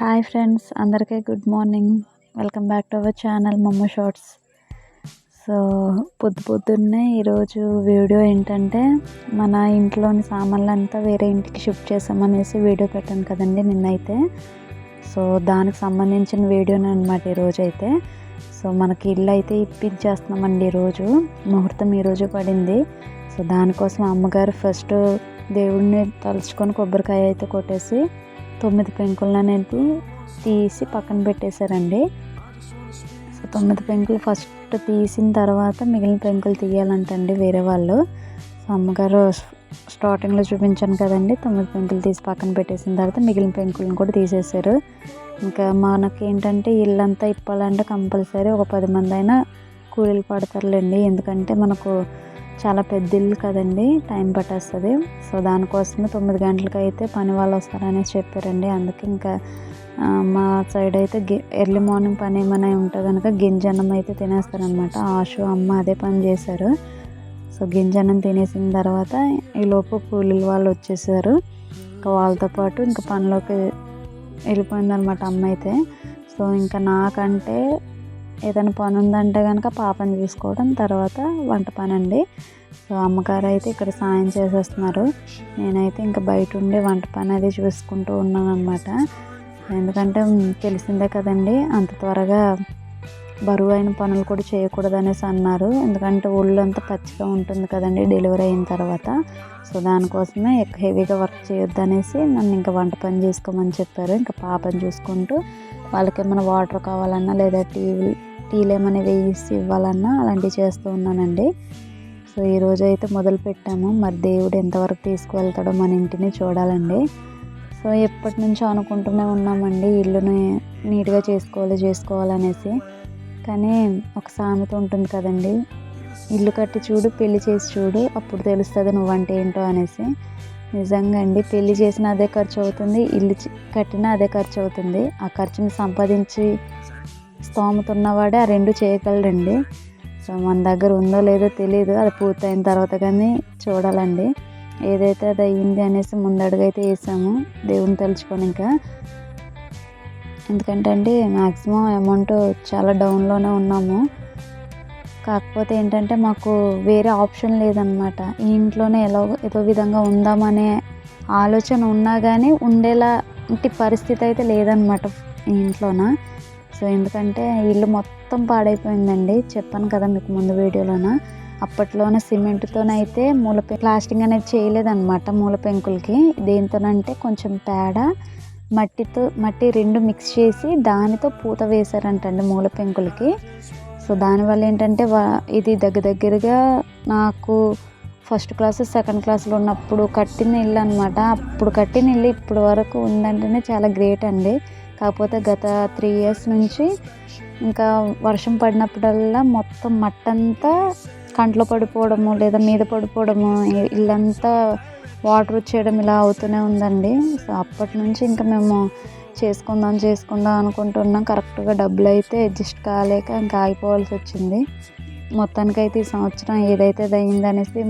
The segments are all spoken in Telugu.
హాయ్ ఫ్రెండ్స్ అందరికీ good morning. Welcome back to our channel mamma shorts. So పొద్దు పొద్దున్నే ఈరోజు వీడియో ఏంటంటే మన ఇంట్లోని సామాన్లు అంతా వేరే ఇంటికి షిఫ్ట్ చేసామనేసి వీడియో పెట్టాను కదండి నిన్నైతే. సో దానికి సంబంధించిన వీడియోనే అనమాట ఈరోజు అయితే సో మనకి ఇల్లు అయితే ఇప్పించేస్తున్నామండి ఈరోజు. ముహూర్తం ఈరోజు పడింది. సో దానికోసం అమ్మగారు ఫస్ట్ దేవుడిని తలుచుకొని కొబ్బరికాయ అయితే కొట్టేసి తొమ్మిది పెంకులను అనేది తీసి పక్కన పెట్టేశారండి. సో తొమ్మిది పెంకులు ఫస్ట్ తీసిన తర్వాత మిగిలిన పెంకులు తీయాలంటండి వేరే వాళ్ళు. సో అమ్మగారు స్టార్టింగ్లో చూపించాను కదండి తొమ్మిది పెంకులు తీసి పక్కన పెట్టేసిన తర్వాత మిగిలిన పెంకులను కూడా తీసేశారు. ఇంకా మనకి ఏంటంటే ఇల్లంతా ఇప్పాలంటే కంపల్సరీ ఒక పది మంది అయినా కూలీలు పడతారులేండి. ఎందుకంటే మనకు చాలా పెద్ద ఇల్లు కదండి టైం పట్టేస్తుంది. సో దానికోసమే తొమ్మిది గంటలకి అయితే పని వాళ్ళు వస్తారనేసి చెప్పారండి. అందుకే ఇంకా మా సైడ్ అయితే గి ఎర్లీ మార్నింగ్ పని ఏమైనా ఉంటే కనుక గింజన్నం అయితే తినేస్తారనమాట ఆశు అమ్మ అదే పని చేశారు. సో గింజన్నం తినేసిన తర్వాత ఈలోపు కూలీలు వాళ్ళు వచ్చేసారు. ఇంకా వాళ్ళతో పాటు ఇంకా పనిలోకి వెళ్ళిపోయిందనమాట అమ్మ అయితే. సో ఇంకా నాకంటే ఏదైనా పని ఉందంటే కనుక పాపని తీసుకోవడం తర్వాత వంట పని అండి సో అమ్మగారు అయితే ఇక్కడ సాయం చేసేస్తున్నారు. నేనైతే ఇంకా బయట ఉండి వంట పని అది చూసుకుంటూ ఉన్నాను అనమాట ఎందుకంటే తెలిసిందే కదండి అంత త్వరగా బరువు అయిన పనులు కూడా చేయకూడదు అనేసి అన్నారు. ఎందుకంటే ఒళ్ళు అంతా పచ్చిగా ఉంటుంది కదండి డెలివరీ అయిన తర్వాత. సో దానికోసమే ఎక్కువ హెవీగా వర్క్ చేయొద్దు అనేసి నన్ను ఇంకా వంట పని చేసుకోమని చెప్పారు. ఇంకా పాపని చూసుకుంటూ వాళ్ళకి ఏమైనా వాటర్ కావాలన్నా లేదా టీవీ టీలు ఏమైనా వేసి ఇవ్వాలన్నా అలాంటివి చేస్తూ ఉన్నానండి. సో ఈరోజు అయితే మొదలు పెట్టాము. మరి దేవుడు ఎంతవరకు తీసుకువెళ్తాడో మన ఇంటిని చూడాలండి. సో ఎప్పటి నుంచో అనుకుంటూనే ఉన్నామండి ఇల్లుని నీట్గా చేసుకోవాలి చేసుకోవాలనేసి. కానీ ఒక సామెత ఉంటుంది కదండి ఇల్లు కట్టి చూడు పెళ్ళి చేసి చూడు అప్పుడు తెలుస్తుంది నువ్వంటే ఏంటో అనేసి. నిజంగా అండి పెళ్ళి చేసిన అదే ఖర్చు అవుతుంది ఇల్లు కట్టినా అదే ఖర్చు అవుతుంది. ఆ ఖర్చుని సంపాదించి స్తోమత ఉన్నవాడే ఆ రెండు చేయగలడండి సో మన దగ్గర ఉందో లేదో తెలియదు అది పూర్తయిన తర్వాత కానీ చూడాలండి. ఏదైతే అది అయ్యింది అనేసి ముందడుగైతే వేసాము. దేవుని తలుచుకొని ఇంకా ఎందుకంటే అండి మ్యాక్సిమం అమౌంట్ చాలా డౌన్లోనే ఉన్నాము. కాకపోతే ఏంటంటే మాకు వేరే ఆప్షన్ లేదనమాట ఈ ఇంట్లోనే ఎలా ఏదో విధంగా ఉందామనే ఆలోచన ఉన్నా కానీ ఉండేలాంటి పరిస్థితి అయితే లేదనమాట ఈ ఇంట్లోన. సో ఎందుకంటే ఇల్లు మొత్తం పాడైపోయిందండి. చెప్పాను కదా మీకు ముందు వీడియోలోన. అప్పట్లోనే సిమెంట్తోనైతే మూల ప్లాస్టింగ్ అనేది చేయలేదన్నమాట మూల పెంకులకి. దేంతోనంటే కొంచెం పేడ మట్టితో మట్టి రెండు మిక్స్ చేసి దానితో పూత వేశారంటండి మూల పెంకులకి. సో దానివల్ల ఏంటంటే ఇది దగ్గర దగ్గరగా నాకు ఫస్ట్ క్లాస్ సెకండ్ క్లాస్లో ఉన్నప్పుడు కట్టిన ఇల్లు అనమాట అప్పుడు కట్టిన ఇల్లు ఇప్పటి వరకు ఉందంటేనే చాలా గ్రేట్ అండి. కాకపోతే గత త్రీ ఇయర్స్ నుంచి ఇంకా వర్షం పడినప్పుడల్లా మొత్తం మట్టంతా కంట్లో పడిపోవడము లేదా మీద పడిపోవడము ఇల్లంతా వాటర్ వచ్చేయడం ఇలా అవుతూనే ఉందండి. సో అప్పటి నుంచి ఇంకా మేము చేసుకుందాం చేసుకుందాం అనుకుంటున్నాం. కరెక్ట్గా డబ్బులు అయితే అడ్జస్ట్ కాలేక ఇంకా ఆగిపోవాల్సి వచ్చింది. మొత్తానికైతే ఈ సంవత్సరం ఏదైతే అయింది అనేసి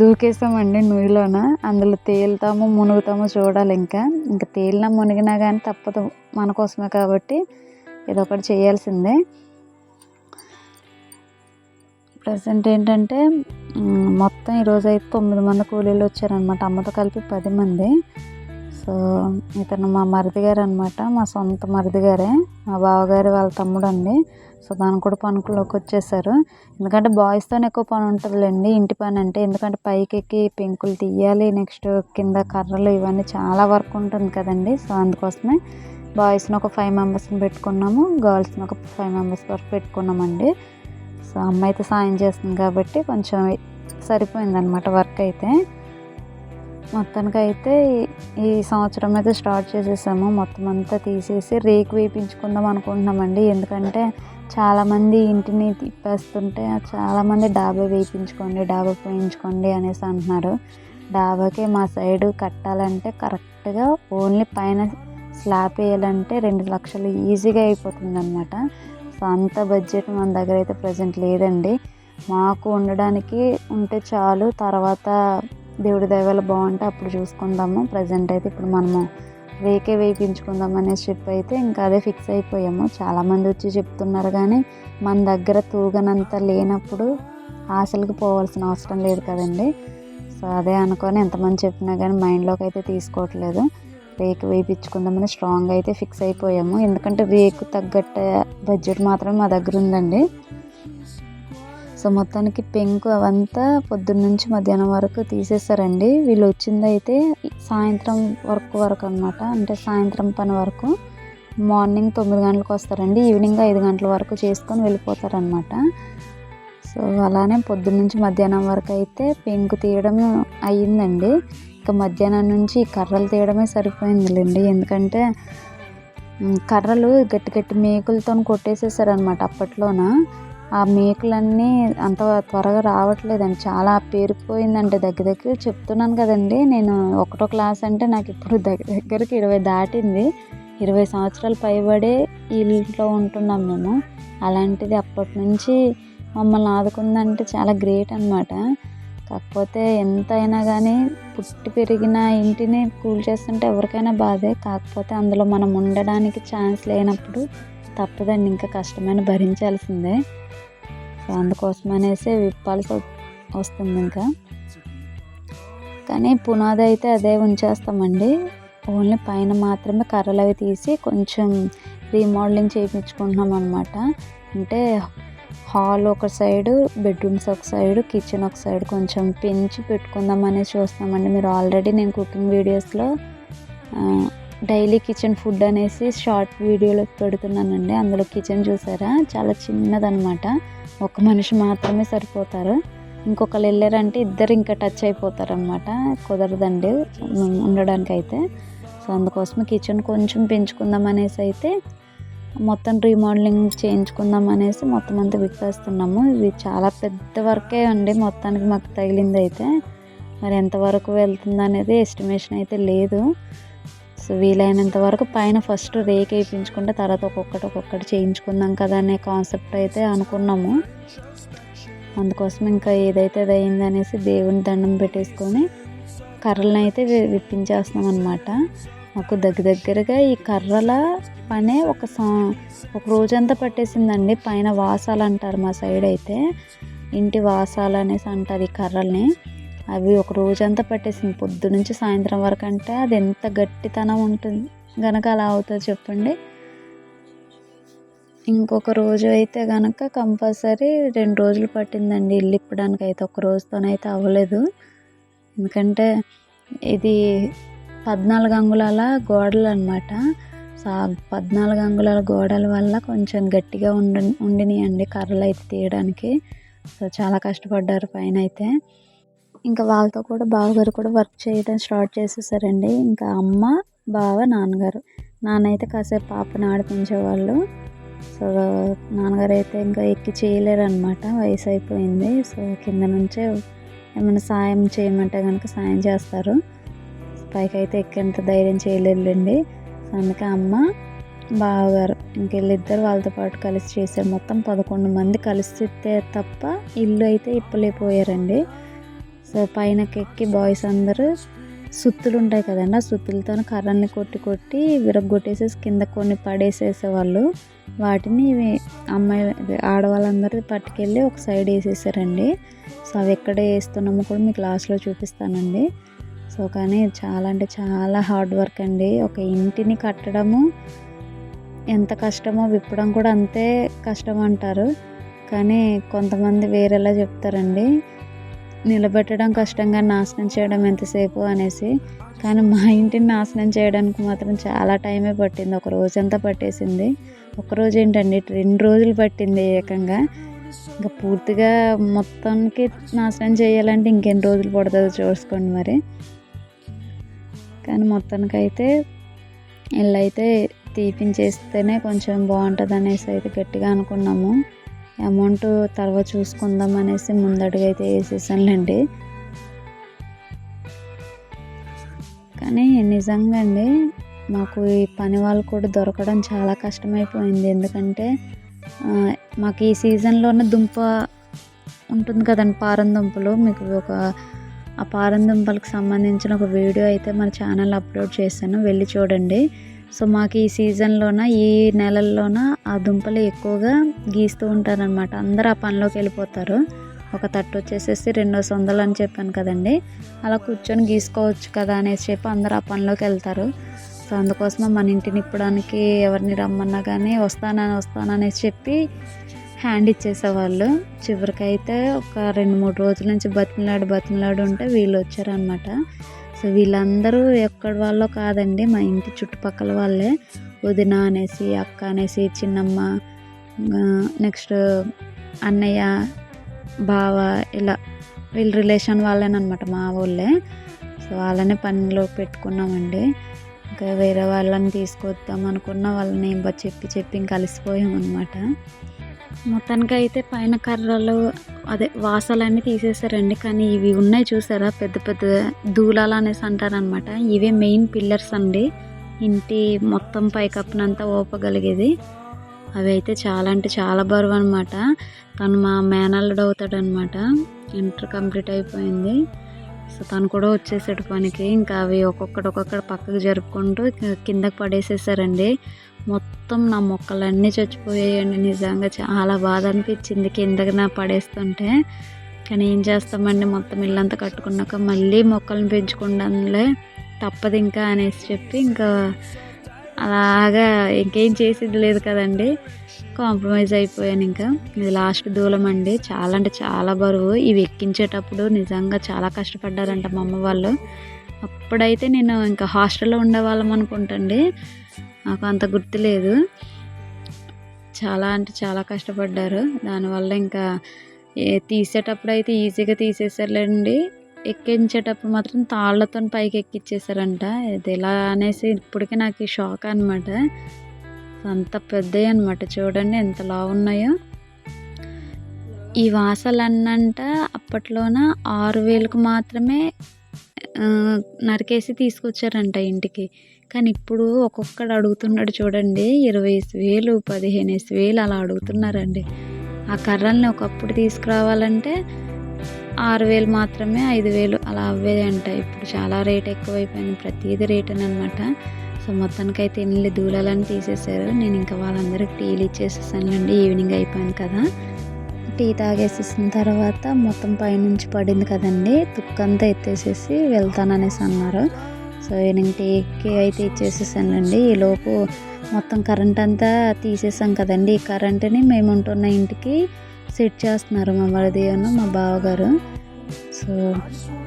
దూకేసామండి నూనెలోన అందులో తేలుతామో మునుగుతామో చూడాలి ఇంకా. ఇంకా తేలినా మునిగినా కానీ తప్పదు మన కోసమే కాబట్టి ఇదొకటి ఒకటి చేయాల్సిందే. ప్రజెంట్ ఏంటంటే మొత్తం ఈరోజు అయితే తొమ్మిది మంది కూలీలు వచ్చారనమాట అమ్మతో కలిపి పది మంది. సో ఇతను మా మరిది గారు అనమాట మా సొంత మరిది గారే మా బావగారు వాళ్ళ తమ్ముడు అండి సో దానికి కూడా పనుకులోకి వచ్చేసారు. ఎందుకంటే బాయ్స్తోనే ఎక్కువ పని ఉంటుందిలేండి. ఇంటి పని అంటే ఎందుకంటే పైకి ఎక్కి పెంకులు తీయాలి నెక్స్ట్ కింద కర్రలు ఇవన్నీ చాలా వర్క్ ఉంటుంది కదండి. సో అందుకోసమే బాయ్స్ని ఒక ఫైవ్ మెంబర్స్ని పెట్టుకున్నాము. గర్ల్స్ని ఒక ఫైవ్ మెంబర్స్ వరకు పెట్టుకున్నామండి. సో అమ్మ అయితే సాయం చేస్తుంది కాబట్టి కొంచెం సరిపోయిందనమాట వర్క్ అయితే. మొత్తానికి అయితే ఈ సంవత్సరం అయితే స్టార్ట్ చేసేసాము. మొత్తం అంతా తీసేసి రేకు వేయించుకుందాం అనుకుంటున్నామండి. ఎందుకంటే చాలామంది ఇంటిని తిప్పేస్తుంటే చాలామంది డాబా వేయించుకోండి డాబా పోయించుకోండి అనేసి అంటున్నారు. డాబాకి మా సైడ్ కట్టాలంటే కరెక్ట్గా ఓన్లీ పైన స్లాబ్ వేయాలంటే రెండు లక్షలు ఈజీగా అయిపోతుంది అనమాట సో అంత బడ్జెట్ మన దగ్గర అయితే ప్రజెంట్ లేదండి. మాకు ఉండడానికి ఉంటే చాలు తర్వాత దేవుడి దయవల్ల బాగుంటే అప్పుడు చూసుకుందాము. ప్రజెంట్ అయితే ఇప్పుడు మనము రేకే వేయించుకుందాం అనేసి చెప్పి అయితే ఇంకా అదే ఫిక్స్ అయిపోయాము. చాలామంది వచ్చి చెప్తున్నారు కానీ మన దగ్గర తూగనంత లేనప్పుడు ఆశలకు పోవాల్సిన అవసరం లేదు కదండి. సో అదే అనుకొని ఎంతమంది చెప్పినా కానీ మైండ్లోకి అయితే తీసుకోవట్లేదు. రేకు వేయించుకుందామని స్ట్రాంగ్ అయితే ఫిక్స్ అయిపోయాము. ఎందుకంటే రేకు తగ్గట్ట బడ్జెట్ మాత్రమే మా దగ్గర ఉందండి. సో మొత్తానికి పెంకు అవంతా పొద్దున్న నుంచి మధ్యాహ్నం వరకు తీసేస్తారండి వీళ్ళు వచ్చిందైతే సాయంత్రం వరకు వరకు అనమాట అంటే సాయంత్రం పని వరకు. మార్నింగ్ తొమ్మిది గంటలకు వస్తారండి. ఈవినింగ్ ఐదు గంటల వరకు చేసుకొని వెళ్ళిపోతారనమాట సో అలానే పొద్దున్న నుంచి మధ్యాహ్నం వరకు అయితే పెంకు తీయడం అయ్యిందండి. ఇంకా మధ్యాహ్నం నుంచి కర్రలు తీయడమే సరిపోయిందిలేండి. ఎందుకంటే కర్రలు గట్టి గట్టి మేకులతో కొట్టేసేసారనమాట అప్పట్లోన. ఆ మేకులన్నీ అంత త్వరగా రావట్లేదండి. చాలా పేరుకుపోయిందంటే దగ్గర దగ్గర. చెప్తున్నాను కదండి నేను ఒకటో క్లాస్ అంటే నాకు ఇప్పుడు దగ్గర దగ్గరికి ఇరవై దాటింది. ఇరవై సంవత్సరాలు పైబడే ఇంట్లో ఉంటున్నాం మేము. అలాంటిది అప్పటి నుంచి మమ్మల్ని ఆదుకుందంటే చాలా గ్రేట్ అనమాట కాకపోతే ఎంతైనా కానీ పుట్టి పెరిగిన ఇంటిని కూల్ చేస్తుంటే ఎవరికైనా బాధే. కాకపోతే అందులో మనం ఉండడానికి ఛాన్స్ లేనప్పుడు తప్పదండి ఇంకా కష్టమైన భరించాల్సిందే. సో అందుకోసం అనేసి విప్పాల్సి వస్తుంది ఇంకా. కానీ పునాది అయితే అదే ఉంచేస్తామండి. ఓన్లీ పైన మాత్రమే కర్రలు అవి తీసి కొంచెం రీమోడలింగ్ చేయించుకుంటున్నాం అనమాట అంటే హాల్ ఒక సైడు బెడ్రూమ్స్ ఒక సైడు కిచెన్ ఒక సైడ్ కొంచెం పెంచి పెట్టుకుందాం అనేసి చూస్తామండి మీరు ఆల్రెడీ నేను కుకింగ్ వీడియోస్లో డైలీ కిచెన్ ఫుడ్ అనేసి షార్ట్ వీడియోలో పెడుతున్నానండి. అందులో కిచెన్ చూసారా? చాలా చిన్నదనమాట ఒక మనిషి మాత్రమే సరిపోతారు. ఇంకొకరు వెళ్ళారంటే ఇద్దరు ఇంకా టచ్ అయిపోతారనమాట కుదరదండి ఉండడానికి అయితే సో అందుకోసం కిచెన్ కొంచెం పెంచుకుందాం అనేసి అయితే మొత్తం రీమోడలింగ్ చేయించుకుందాం అనేసి మొత్తం అంతా విప్పేస్తున్నాము. ఇది చాలా పెద్ద వర్కే అండి మొత్తానికి మాకు తగిలింది అయితే మరి ఎంతవరకు వెళ్తుంది అనేది ఎస్టిమేషన్ అయితే లేదు. సో వీలైనంత వరకు పైన ఫస్ట్ రేక్ వేయించుకుంటే తర్వాత ఒక్కొక్కటి ఒక్కొక్కటి చేయించుకుందాం కదా అనే కాన్సెప్ట్ అయితే అనుకున్నాము. అందుకోసం ఇంకా ఏదైతే అది అయిందనేసి దేవుని దండం పెట్టేసుకొని కర్రలను అయితే విప్పించేస్తున్నాం అనమాట మాకు దగ్గర దగ్గరగా ఈ కర్రల పనే ఒక సా ఒక రోజంతా పట్టేసిందండి. పైన వాసాలు అంటారు మా సైడ్ అయితే. ఇంటి వాసాలు అనేసి అంటారు ఈ కర్రల్ని. అవి ఒక రోజంతా పట్టేసింది. పొద్దు నుంచి సాయంత్రం వరకు అంటే అది ఎంత గట్టితనం ఉంటుంది. గనక అలా అవుతుంది చెప్పండి. ఇంకొక రోజు అయితే కనుక కంపల్సరీ రెండు రోజులు పట్టిందండి. ఇల్లు ఇప్పడానికి అయితే ఒక రోజుతోనైతే అవ్వలేదు. ఎందుకంటే ఇది పద్నాలుగు అంగుళాల గోడలు అనమాట సో పద్నాలుగు అంగుళాల గోడల వల్ల కొంచెం గట్టిగా ఉండి ఉండినాయండి కర్రలు అయితే తీయడానికి. సో చాలా కష్టపడ్డారు పైన అయితే ఇంకా వాళ్ళతో కూడా బావగారు కూడా వర్క్ చేయడం స్టార్ట్ చేసేసారండి. ఇంకా అమ్మ బావ నాన్నగారు. నాన్న అయితే కాసేపు పాపని ఆడిపించేవాళ్ళు. సో నాన్నగారు అయితే ఇంకా ఎక్కి చేయలేరు అనమాట వయసు అయిపోయింది సో కింద నుంచే ఏమైనా సాయం చేయమంటే కనుక సాయం చేస్తారు. పైకి అయితే ఎక్కేంత ధైర్యం చేయలేదండి సో అందుకే అమ్మ బావగారు ఇంకెళ్ళిద్దరు వాళ్ళతో పాటు కలిసి చేశారు మొత్తం పదకొండు మంది కలిసి తప్ప ఇల్లు అయితే ఇప్పలేకపోయారండి. సో పైనకెక్కి బాయ్స్ అందరూ సుత్తులు ఉంటాయి కదండి. ఆ సుత్తులతో కర్రల్ని కొట్టి కొట్టి విరగొట్టేసేసి కింద కొన్ని పడేసేసేవాళ్ళు. వాటిని అమ్మాయి ఆడవాళ్ళందరూ పట్టుకెళ్ళి ఒక సైడ్ వేసేసారండి. సో అవి ఎక్కడ వేస్తున్నామో కూడా మీకు లాస్ట్లో చూపిస్తానండి. సో కానీ చాలా అంటే చాలా హార్డ్ వర్క్ అండి. ఒక ఇంటిని కట్టడము ఎంత కష్టమో విప్పడం కూడా అంతే కష్టం అంటారు. కానీ కొంతమంది వేరేలా చెప్తారండి. నిలబెట్టడం కష్టంగా నాశనం చేయడం ఎంతసేపు అనేసి. కానీ మా ఇంటిని నాశనం చేయడానికి మాత్రం చాలా టైమే పట్టింది. ఒక రోజంతా పట్టేసింది. ఒకరోజు ఏంటండి రెండు రోజులు పట్టింది ఏకంగా. ఇంకా పూర్తిగా మొత్తానికి నాశనం చేయాలంటే ఇంకెన్ని రోజులు పడుతుందో చూసుకోండి మరి. కానీ మొత్తానికి అయితే ఇల్లు అయితే తీపించేస్తేనే కొంచెం బాగుంటుంది అనేసి అయితే గట్టిగా అనుకున్నాము. అమౌంట్ తర్వాత చూసుకుందాం అనేసి ముందడుగు అయితే వేసేసానులేండి. కానీ నిజంగా అండి మాకు ఈ పని వాళ్ళు కూడా దొరకడం చాలా కష్టమైపోయింది. ఎందుకంటే మాకు ఈ సీజన్లోనే దుంప ఉంటుంది కదండి పారం దుంపలు. మీకు ఒక ఆ పారం దుంపలకు సంబంధించిన ఒక వీడియో అయితే మన ఛానల్ అప్లోడ్ చేశాను. వెళ్ళి చూడండి. సో మాకు ఈ సీజన్లోన ఈ నెలల్లోన ఆ దుంపలు ఎక్కువగా గీస్తూ ఉంటారనమాట అందరూ ఆ పనిలోకి వెళ్ళిపోతారు. ఒక తట్టు వచ్చేసేసి రెండు వందలు అని చెప్పాను కదండి. అలా కూర్చొని గీసుకోవచ్చు కదా అనేసి చెప్పి అందరూ ఆ పనిలోకి వెళ్తారు. సో అందుకోసం మన ఇంటిని ఇప్పడానికి ఎవరిని రమ్మన్నా కానీ వస్తానని వస్తాననేసి చెప్పి హ్యాండ్ ఇచ్చేసేవాళ్ళు. చివరికైతే ఒక రెండు మూడు రోజుల నుంచి బతిమలాడు బతిమలాడు ఉంటే వీళ్ళు వచ్చారనమాట సో వీళ్ళందరూ ఎక్కడి వాళ్ళో కాదండి మా ఇంటి చుట్టుపక్కల వాళ్ళే. వదిన అనేసి అక్క అనేసి చిన్నమ్మ నెక్స్ట్ అన్నయ్య బావ ఇలా వీళ్ళ రిలేషన్ వాళ్ళేనమాట మా వాళ్ళే సో వాళ్ళనే పనిలో పెట్టుకున్నామండి. ఇంకా వేరే వాళ్ళని తీసుకొద్దాం అనుకున్న వాళ్ళని చెప్పి చెప్పి ఇంకా కలిసిపోయాం అనమాట మొత్తానికి అయితే పైన కర్రలు అదే వాసలన్నీ తీసేసారండి కానీ ఇవి ఉన్నాయి చూసారా? పెద్ద పెద్ద దూలాలు అనేసి అంటారనమాట ఇవే మెయిన్ పిల్లర్స్ అండి. ఇంటి మొత్తం పైకప్పునంతా ఓపగలిగేది అవి అయితే చాలా అంటే చాలా బరువు అనమాట తను మా మేనల్లుడు అవుతాడనమాట ఇంటర్ కంప్లీట్ అయిపోయింది. సో తను కూడా వచ్చేసాడు పనికి. ఇంకా అవి ఒక్కొక్కటి ఒక్కొక్కటి పక్కకు జరుపుకుంటూ కిందకి పడేసేసారండి. మొత్తం నా మొక్కలన్నీ చచ్చిపోయాయండి. నిజంగా చాలా బాధ అనిపించింది కిందకి నా పడేస్తుంటే. కానీ ఏం చేస్తామండి? మొత్తం ఇల్లంతా కట్టుకున్నాక మళ్ళీ మొక్కలను పెంచుకుండానులే తప్పదు ఇంకా అనేసి చెప్పి ఇంకా అలాగా ఇంకేం చేసేది లేదు కదండి. కాంప్రమైజ్ అయిపోయాను ఇంకా. ఇది లాస్ట్ దూలం అండి. చాలా అంటే చాలా బరువు. ఇవి ఎక్కించేటప్పుడు నిజంగా చాలా కష్టపడ్డారంట మా అమ్మ వాళ్ళు. అప్పుడైతే నేను ఇంకా హాస్టల్లో ఉండేవాళ్ళం అనుకుంటండి. నాకు అంత గుర్తులేదు చాలా అంటే చాలా కష్టపడ్డారు. దానివల్ల ఇంకా తీసేటప్పుడు అయితే ఈజీగా తీసేసారులేండి ఎక్కించేటప్పుడు మాత్రం తాళ్ళతో పైకి ఎక్కించేసారంట ఇది ఎలా అనేసి ఇప్పటికే నాకు షాక్ అనమాట అంత పెద్దవి అనమాట చూడండి ఎంత లావు ఉన్నాయో ఈ వాసలన్నంట అప్పట్లోన ఆరు వేలకు మాత్రమే నరికేసి తీసుకొచ్చారంట ఇంటికి. కానీ ఇప్పుడు ఒక్కొక్కడు అడుగుతున్నాడు చూడండి ఇరవై వేలు పదిహేను వేలు అలా అడుగుతున్నారండి. ఆ కర్రల్ని ఒకప్పుడు తీసుకురావాలంటే ఆరు వేలు మాత్రమే ఐదు వేలు అలా అవ్వేది అంట ఇప్పుడు చాలా రేట్ ఎక్కువైపోయింది ప్రతిదీ రేట్ అని అనమాట సో మొత్తానికి అయితే ఎన్ని దూలాలని తీసేసారు నేను ఇంకా వాళ్ళందరికి టీలు ఇచ్చేసేసానులేండి. ఈవినింగ్ అయిపోయింది కదా. టీ తాగేసేసిన తర్వాత మొత్తం పైనుంచి పడింది కదండి. తుక్కంతా ఎత్తేసేసి వెళ్తాననేసి అన్నారు. సో ఈవినింగ్ టీకి అయితే ఇచ్చేసేసానండి ఈలోపు మొత్తం కరెంట్ అంతా తీసేసాం కదండి. ఈ కరెంట్ని మేము ఉంటున్న ఇంటికి సెట్ చేస్తున్నారు మా మరిదిను మా బావగారు. సో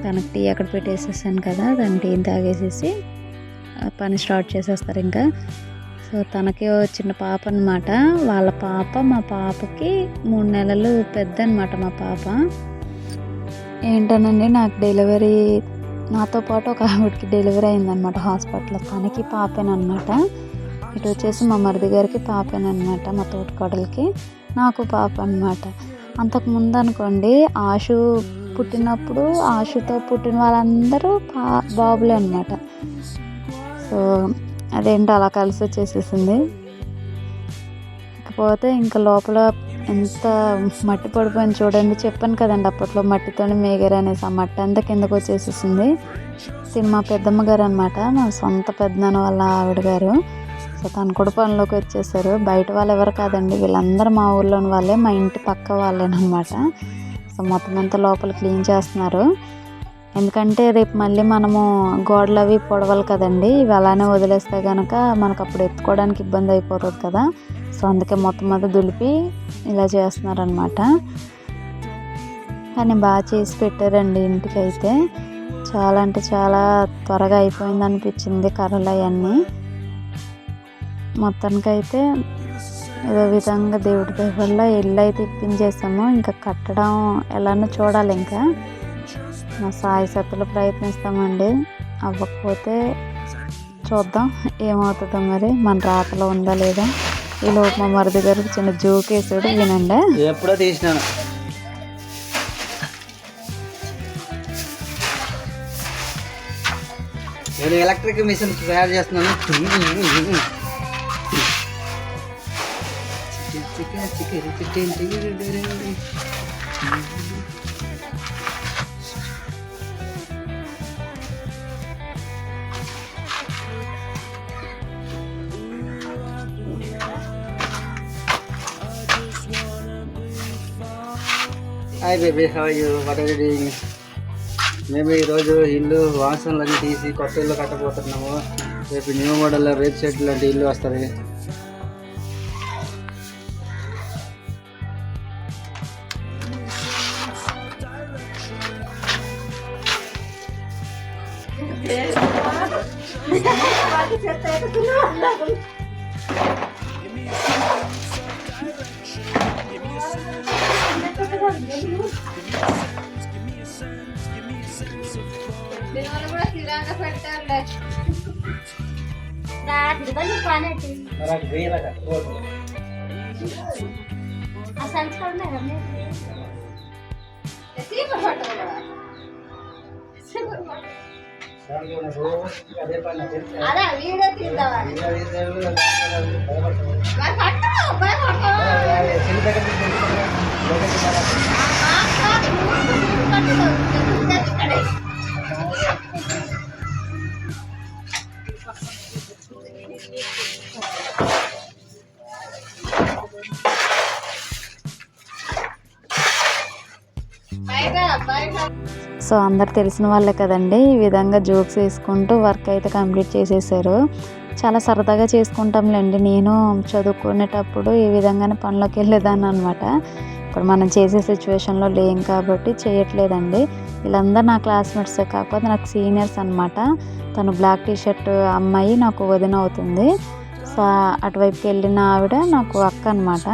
తనకి టీ అక్కడ పెట్టేసేసాను కదా. దాని టీ తాగేసేసి పని స్టార్ట్ చేసేస్తారు ఇంకా. సో తనకి చిన్న పాప అనమాట వాళ్ళ పాప మా పాపకి మూడు నెలలు పెద్ద అనమాట మా పాప. ఏంటనండి నాకు డెలివరీ నాతో పాటు ఒక ఆవిడకి డెలివరీ అయిందనమాట హాస్పిటల్లో. తనకి పాపేనమాట ఇటు వచ్చేసి మా మరిది గారికి పాపేనమాట మా తోటకోడలకి. నాకు పాప అనమాట అంతకుముందు అనుకోండి ఆశు పుట్టినప్పుడు ఆశుతో పుట్టిన వాళ్ళందరూ పా బాబులే అనమాట సో అదేంటో అలా కలిసి వచ్చేసేసింది. ఇకపోతే ఇంకా లోపల ఎంత మట్టి పడిపోయింది చూడండి. చెప్పాను కదండి అప్పట్లో మట్టితోనే మేగారు అనేసి ఆ మట్టి అంతా కిందకు వచ్చేసేసింది. సినిమా పెద్దమ్మ గారు అనమాట మా సొంత పెద్దనాన్న వాళ్ళ ఆవిడ గారు. సో తను కూడా పనిలోకి వచ్చేసారు. బయట వాళ్ళు ఎవరు కాదండి వీళ్ళందరూ మా ఊర్లోని వాళ్ళే మా ఇంటి పక్క వాళ్ళేనమాట. సో మొత్తం అంతా లోపల క్లీన్ చేస్తున్నారు. ఎందుకంటే రేపు మళ్ళీ మనము గోడలు అవి పొడవాలి కదండి ఇవి అలానే వదిలేస్తే కనుక మనకు అప్పుడు ఎత్తుకోవడానికి ఇబ్బంది అయిపోతుంది కదా. సో అందుకే మొత్తం అంతా దులిపి ఇలా చేస్తున్నారనమాట కానీ బాగా చేసి పెట్టారండి ఇంటికి అయితే చాలా అంటే చాలా త్వరగా అయిపోయింది అనిపించింది కర్రలు అవన్నీ. మొత్తానికైతే ఏదో విధంగా దేవుడి దయ వల్ల ఇల్లు అయితే ఇప్పించేసాము. ఇంకా కట్టడం ఎలానో చూడాలి ఇంకా. మా సాయి సత్తులు ప్రయత్నిస్తామండి అవ్వకపోతే చూద్దాం ఏమవుతుందో మరి మన రాతలో ఉందా లేదా ఈ లోపు మా మరిది గారికి చిన్న జోకేసాడు వినండి ఎప్పుడో తీసినాను నేను ఎలక్ట్రిక్ మిషన్ తయారు చేస్తున్నాను hi baby how you what are doing మేము ఈరోజు ఇల్లు వాసనలన్నీ తీసి కొత్త ఇల్లు కట్టబోతున్నాము. రేపు న్యూ మోడల్ రేపు సెట్ లాంటి ఇల్లు వస్తుంది. అదే పని అదే వీడియో తీద్దామని మరి పట్టు, సో అందరు తెలిసిన వాళ్ళే కదండి ఈ విధంగా జోక్స్ వేసుకుంటూ వర్క్ అయితే కంప్లీట్ చేసేసారు. చాలా సరదాగా చేసుకుంటాంలేండి. నేను చదువుకునేటప్పుడు ఈ విధంగానే పనిలోకి వెళ్ళేదాన్ని అనమాట ఇప్పుడు మనం చేసే సిచ్యువేషన్లో లేం కాబట్టి చేయట్లేదండి. వీళ్ళందరూ నా క్లాస్మేట్సే కాకపోతే నాకు సీనియర్స్ అనమాట తను బ్లాక్ టీషర్ట్ అమ్మాయి నాకు వదిన అవుతుంది. సో అటువైపుకి వెళ్ళిన ఆవిడ నాకు అక్క అనమాట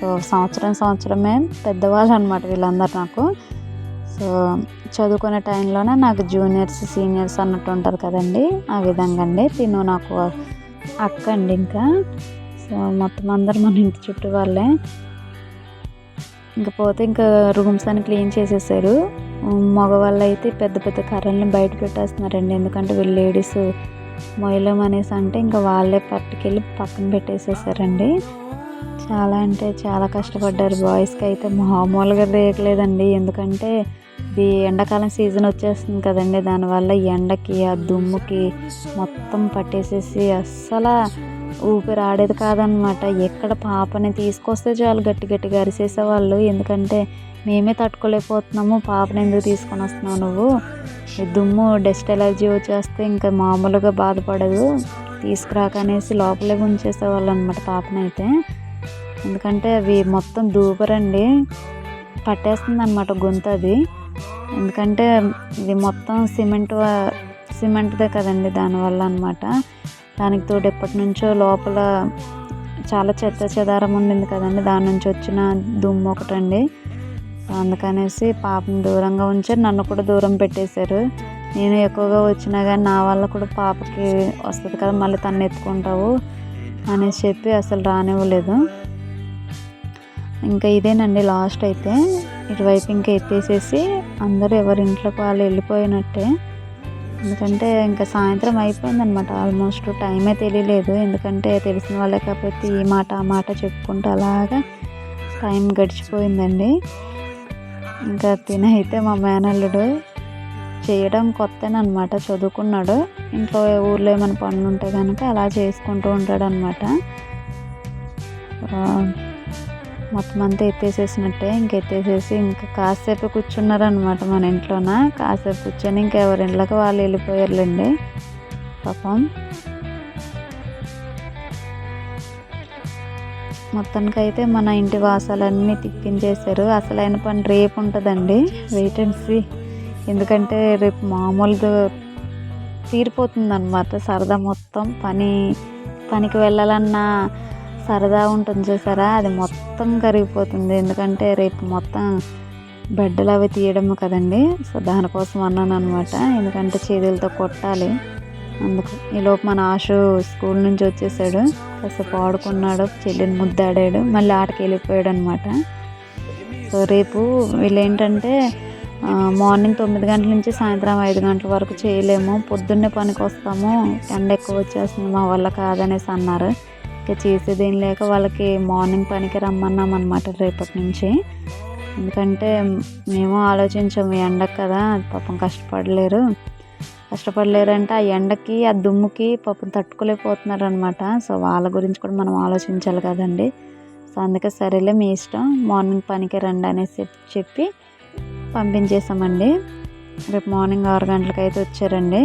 సో సంవత్సరం సంవత్సరమే పెద్దవాళ్ళు అనమాట వీళ్ళందరూ నాకు. సో చదువుకునే టైంలోనే నాకు జూనియర్స్ సీనియర్స్ అన్నట్టు ఉంటారు కదండి ఆ విధంగా అండి. తిను నాకు అక్క అండి ఇంకా. సో మొత్తం అందరు మన ఇంటి చుట్టూ వాళ్ళే. ఇంకా పోతే ఇంకా రూమ్స్ అని క్లీన్ చేసేసారు. మగవాళ్ళు అయితే పెద్ద పెద్ద కర్రల్ని బయట పెట్టేస్తున్నారండి. ఎందుకంటే వీళ్ళు లేడీస్ మొయలం అనేసి అంటే ఇంకా వాళ్ళే పట్టుకెళ్ళి పక్కన పెట్టేసేసారండి. చాలా అంటే చాలా కష్టపడ్డారు బాయ్స్కి అయితే. మామూలుగా రేయట్లేదండి ఎందుకంటే ఇది ఎండాకాలం సీజన్ వచ్చేస్తుంది కదండి. దానివల్ల ఎండకి ఆ దుమ్ముకి మొత్తం పట్టేసేసి అస్సలు ఊపిరి ఆడేది కాదనమాట. ఎక్కడ పాపని తీసుకొస్తే చాలు గట్టి గట్టిగా అరిసేసేవాళ్ళు. ఎందుకంటే మేమే తట్టుకోలేకపోతున్నాము. పాపని ఎందుకు తీసుకొని వస్తున్నావు నువ్వు? దుమ్ము డస్ట్ ఎలర్జీ వచ్చేస్తే ఇంకా మామూలుగా బాధపడదు. తీసుకురాకనేసి లోపలే ఉంచేసేవాళ్ళు అనమాట పాపనైతే. ఎందుకంటే అవి మొత్తం దూపరండి. పట్టేస్తుంది అనమాట గొంతు అది. ఎందుకంటే ఇది మొత్తం సిమెంట్ సిమెంట్దే కదండి దానివల్ల అనమాట దానికి తోడు ఎప్పటి నుంచో లోపల చాలా చెత్త చెదారం ఉండింది కదండి. దాని నుంచి వచ్చిన దుమ్ము ఒకటండి. అందుకనేసి పాపని దూరంగా ఉంచారు. నన్ను కూడా దూరం పెట్టేశారు. నేను ఎక్కువగా వచ్చినా కానీ నా వల్ల కూడా పాపకి వస్తుంది కదా మళ్ళీ తను ఎత్తుకుంటావు అనేసి చెప్పి అసలు రానివ్వలేదు. ఇంకా ఇదేనండి లాస్ట్ అయితే. ఇటువైపు ఇంకా ఎత్తేసేసి అందరూ ఎవరి ఇంట్లోకి వాళ్ళు వెళ్ళిపోయినట్టే. ఎందుకంటే ఇంకా సాయంత్రం అయిపోయిందనమాట. ఆల్మోస్ట్ టైమే తెలియలేదు. ఎందుకంటే తెలిసిన వాళ్ళే కాబట్టి ఈ మాట ఆ మాట చెప్పుకుంటూ అలాగా టైం గడిచిపోయిందండి. ఇంకా తినైతే మా మేనల్లుడు చేయడం కొత్తనమాట చదువుకున్నాడు. ఇంట్లో ఊర్లో ఏమైనా పనులు ఉంటే కనుక అలా చేసుకుంటూ ఉంటాడనమాట. మొత్తం అంతా ఎత్తేసేసినట్టే ఇంక ఎత్తేసేసి ఇంకా కాసేపు కూర్చున్నారనమాట మన ఇంట్లోన. కాసేపు కూర్చొని ఇంకా ఎవరి ఇంట్లోకి వాళ్ళు వెళ్ళిపోయారులేండి. పాపం. మొత్తానికి అయితే మన ఇంటి వాసాలన్నీ తిప్పించేశారు. అసలైన పని రేపు ఉంటుందండి. వెయిట్ అండ్ సీ ఎందుకంటే రేపు మామూలుగా తీరిపోతుంది అనమాట సరదా మొత్తం. పని పనికి వెళ్ళాలన్నా సరదా ఉంటుంది చూసారా? అది మొత్తం కరిగిపోతుంది. ఎందుకంటే రేపు మొత్తం బెడ్డలు అవి తీయడం కదండి. సో దానికోసం అన్నాను అనమాట ఎందుకంటే చేతులతో కొట్టాలి. అందుకు ఈలోపు మన ఆశు స్కూల్ నుంచి వచ్చేసాడు. కాసేపు ఆడుకున్నాడు చెల్లిని ముద్దాడాడు మళ్ళీ ఆటకి వెళ్ళిపోయాడు అనమాట సో రేపు వీళ్ళు ఏంటంటే మార్నింగ్ తొమ్మిది గంటల నుంచి సాయంత్రం ఐదు గంటల వరకు చేయలేము. పొద్దున్నే పనికి వస్తాము ఎండ ఎక్కువ వచ్చేస్తుంది మా వల్ల కాదనేసి అన్నారు. ఇక చేసేదేం లేక వాళ్ళకి మార్నింగ్ పనికి రమ్మన్నాం అనమాట రేపటి నుంచి. ఎందుకంటే మేము ఆలోచించాము ఈ ఎండకు కదా పాపం కష్టపడలేరు. కష్టపడలేరంటే ఆ ఎండకి ఆ దుమ్ముకి పాపం తట్టుకోలేకపోతున్నారు అనమాట సో వాళ్ళ గురించి కూడా మనం ఆలోచించాలి కదండి. సో అందుకే సరేలే మీ ఇష్టం మార్నింగ్ పనికి రండి అనేసి చెప్పి పంపించేసామండి రేపు మార్నింగ్ ఆరు గంటలకైతే అయితే వచ్చారండి.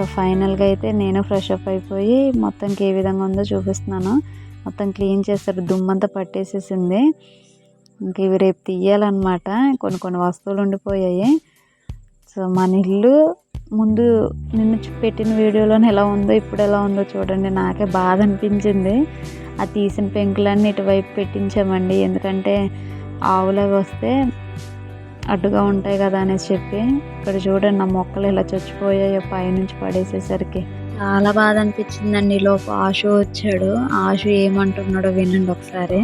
సో ఫైనల్గా అయితే నేను ఫ్రెష్ అప్ అయిపోయి మొత్తంకి ఏ విధంగా ఉందో చూపిస్తున్నాను. మొత్తం క్లీన్ చేస్తారు దుమ్మంతా పట్టేసేసింది. ఇంక ఇవి రేపు తీయాలన్నమాట. కొన్ని కొన్ని వస్తువులు ఉండిపోయాయి. సో మన ఇల్లు ముందు నిన్ను పెట్టిన వీడియోలోనే ఎలా ఉందో ఇప్పుడు ఎలా ఉందో చూడండి. నాకే బాధ అనిపించింది. ఆ తీసిన పెంకులన్నీ ఇటువైపు పెట్టించామండి. ఎందుకంటే ఆవులవి వస్తే అడ్డుగా ఉంటాయి కదా అనేసి చెప్పి ఇక్కడ చూడండి నా మొక్కలు ఇలా చచ్చిపోయాయో పైనుంచి పడేసేసరికి. చాలా బాధ అనిపించిందండి లోపు. ఆశు వచ్చాడు. ఆశు ఏమంటున్నాడో వినండి ఒకసారి.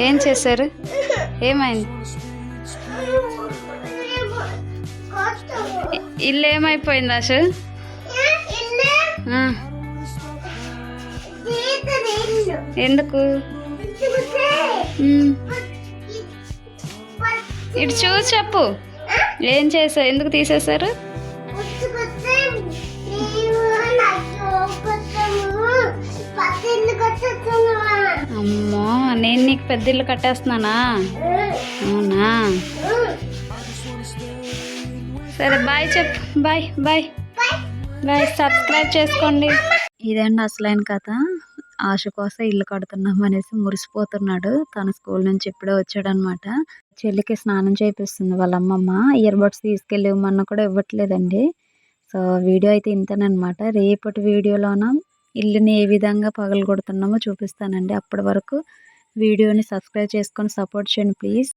ఏం చేశారు? ఏమైంది? ఇల్లు ఏమైపోయింది ఆశు? ఎందుకు? ఇటు చూసి చెప్పు. ఏం చేసా ఎందుకు తీసేశారు? అమ్మో నేను నీకు పెద్ద ఇల్లు కట్టేస్తున్నానా? అవునా? సరే బాయ్ చెప్పు. Bye bye. బాయ్. సబ్స్క్రైబ్ చేసుకోండి. ఇదండి అసలైన కథ. ఆశ కోసం ఇల్లు కడుతున్నాం అనేసి మురిసిపోతున్నాడు. తన స్కూల్ నుంచి ఇప్పుడే వచ్చాడనమాట. చెల్లికి స్నానం చేపిస్తుంది వాళ్ళ అమ్మమ్మ ఇయర్ బడ్స్ తీసుకెళ్ళి ఇవ్వమన్నా కూడా ఇవ్వట్లేదండి. సో వీడియో అయితే ఇంతేనమాట రేపటి వీడియోలోన ఇల్లుని ఏ విధంగా పగలగొడుతున్నామో చూపిస్తానండి. అప్పటి వరకు వీడియోని సబ్స్క్రైబ్ చేసుకొని సపోర్ట్ చేయండి ప్లీజ్.